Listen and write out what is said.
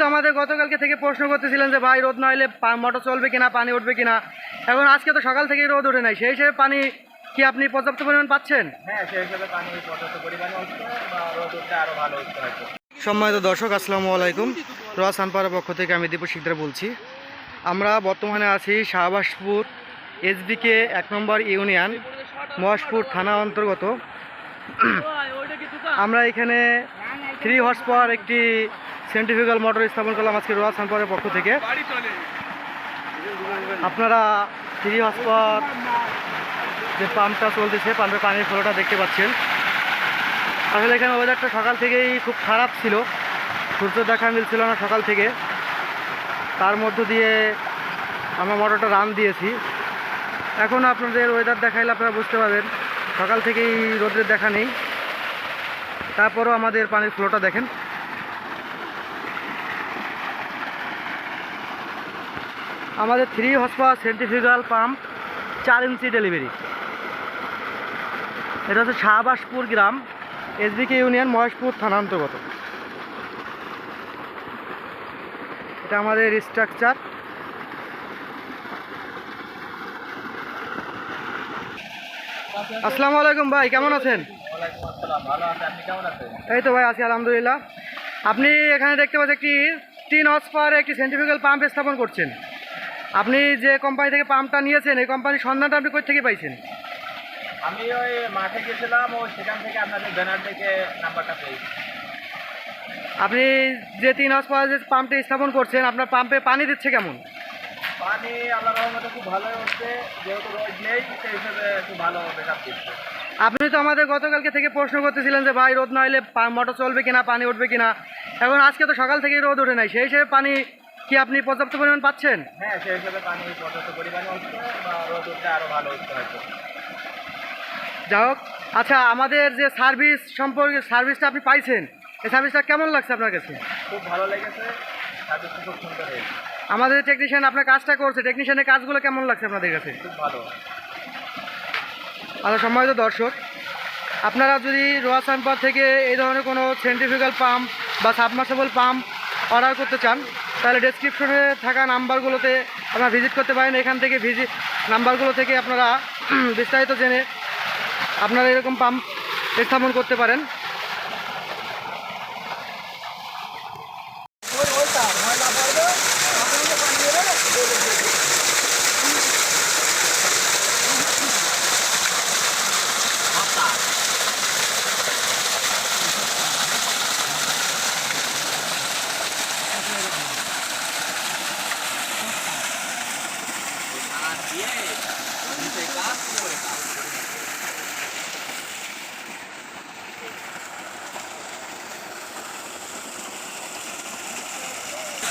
তো আমাদের গতকালকে থেকে প্রশ্ন করতেছিলেন যে ভাই রোদ না হলে মোটর চলবে কিনা পানি উঠবে কিনা। এখন আজকে তো সকাল থেকেই রোদ ওঠে নাই। সেই হিসেবে পানি কি আপনি পর্যাপ্ত পরিমাণ পাচ্ছেন? হ্যাঁ সেই হিসেবে পানি পর্যাপ্ত পরিমাণে হচ্ছে বা রোদ উঠলে আরও ভালো হচ্ছে হয়তো। সম্মানিত দর্শক আসসালামু আলাইকুম। রোয়া সানপাড়ার পক্ষ থেকে আমি দীপু শিকদার বলছি। আমরা বর্তমানে আছি শাহবাজপুর এসবিকে এক নম্বর ইউনিয়ন মহাশপুর থানা অন্তর্গত। আমরা এখানে থ্রি হর্স পাওয়ার একটি সেন্ট্রিফিক্যাল মোটর স্থাপন করলাম আজকে রোয়া সানপাড়ার পক্ষ থেকে। আপনারা থ্রি হর্স পাওয়ার যে পাম্পটা চলতেছে, পাম্পের পানির ফ্লোটা দেখতে পাচ্ছেন। আসলে এখানে ওয়েদারটা সকাল থেকেই খুব খারাপ ছিল। সূর্য দেখা মিলছিল না সকাল থেকে। তার মধ্য দিয়ে আমরা মোটরটা রান দিয়েছি। এখন আপনাদের ওয়েদার দেখাইলে আপনারা বুঝতে পারবেন, সকাল থেকেই রোদের দেখা নেই। তারপরও আমাদের পানির ফ্লোটা দেখেন। আমাদের থ্রি হসপা সেন্ট্রিফিউগাল পাম্প চার ইঞ্চি ডেলিভারি এটা হচ্ছে শাহবাসপুর গ্রাম এসবিকে ইউনিয়ন মহেশপুর থানা অন্তর্গত। এটা আমাদের স্ট্রাকচার আসসালামু আলাইকুম ভাই, কেমন আছেন? এই তো ভাই, আছি আলহামদুলিল্লাহ। আপনি এখানে দেখতে পাচ্ছেন একটি তিন হর্স পাওয়ার একটি সেন্ট্রিফিক্যাল পাম্প স্থাপন করছেন। আপনি যে কোম্পানি থেকে পাম্পটা নিয়েছেন এই কোম্পানির সন্ধানটা আপনি কোথা থেকে পাইছেন? আমি ওই মাঠে গেছিলাম ও সেখান থেকে আপনাদের ব্যানার থেকে নাম্বারটা পেয়েছি। আপনি যে তিন হর্স পাওয়ার যে পাম্পটি স্থাপন করছেন আপনার পাম্পে পানি দিচ্ছে কেমন? পানি আল্লাহ রহমতে খুব ভালোই হচ্ছে যেহেতু রোদ নেই সেই হিসেবে খুব ভালো দিচ্ছে। আপনি তো আমাদের গতকালকে থেকে প্রশ্ন করতেছিলেন যে ভাই রোদ না হলে মোটর চলবে কিনা পানি উঠবে কিনা? এখন আজকে তো সকাল থেকেই রোদ ওঠে নাই সেই হিসেবে পানি কি আপনি পর্যাপ্ত পরিমাণ পাচ্ছেন? হ্যাঁ সেই হিসেবে পানি পর্যাপ্ত পরিমাণে হচ্ছে বা রোদ আরও ভালো হচ্ছে হয়তো। যাই হোক আচ্ছা আমাদের যে সার্ভিস সম্পর্কে সার্ভিসটা আপনি পাইছেন এই সার্ভিসটা কেমন লাগছে আপনার কাছে? খুব ভালো লেগেছে সার্ভিসটা খুব সুন্দর হয়েছে। আমাদের টেকনিশিয়ান আপনার কাজটা করছে টেকনিশিয়ানের কাজগুলো কেমন লাগছে আপনাদের কাছে? খুব ভালো। আচ্ছা সম্মানিত দর্শক আপনারা যদি রোয়া সাম্পার থেকে এই ধরনের কোনো সেন্ট্রিফিক্যাল পাম্প বা সাবমার্সেবল পাম্প অর্ডার করতে চান তাহলে ডেসক্রিপশনে থাকা নাম্বারগুলোতে আপনারা ভিজিট করতে পারেন। এখান থেকে ভিজিট নাম্বারগুলো থেকে আপনারা বিস্তারিত জেনে আপনারা এরকম পাম্প স্থাপন করতে পারেন।